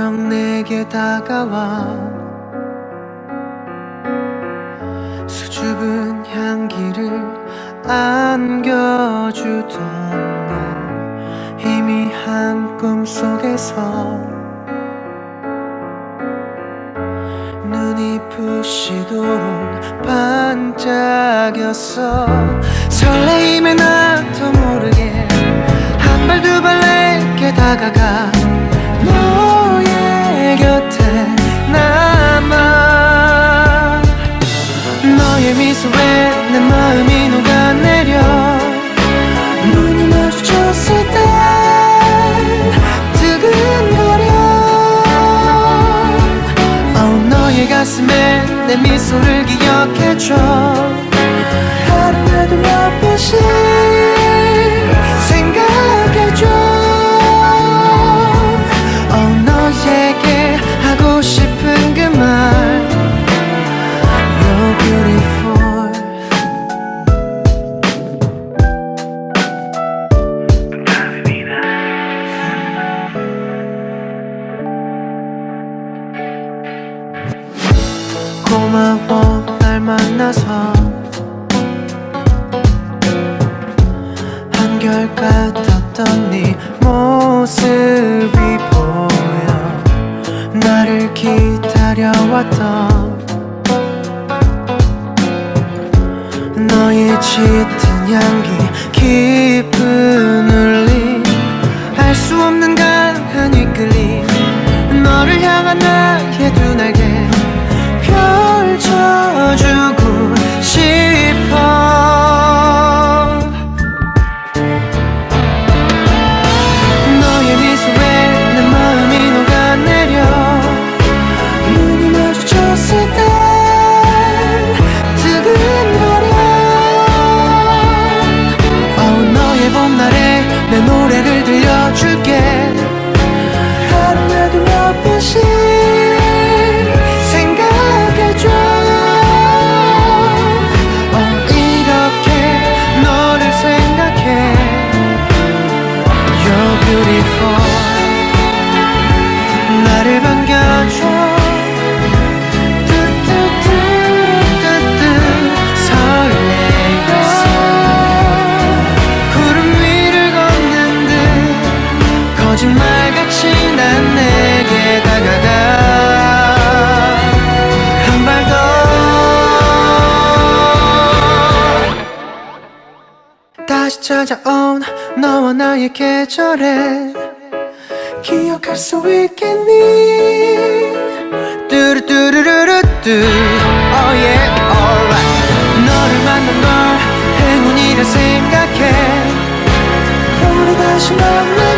안녕 내게 다가와. 수줍은 향기를 안겨주던 너 희미한 꿈속에서 눈이 부시도록 반짝였어. 설레임에 나도 모르게 한 발 두 발 내게 다가가 가슴에 내 미소를 기억해줘. 하루에도 몇 번씩 고마워 날 만나서 한결같았던 네 모습이 보여. 나를 기다려왔던 너의 짙은 향기 울 노래를 들려줄게 다시 찾아온 너와 나의 계절에 기억할 수 있겠니? 뚜루뚜루루루뚜. Oh yeah alright. 너를 만난 걸 행운이라 생각해. 우리 다시 만나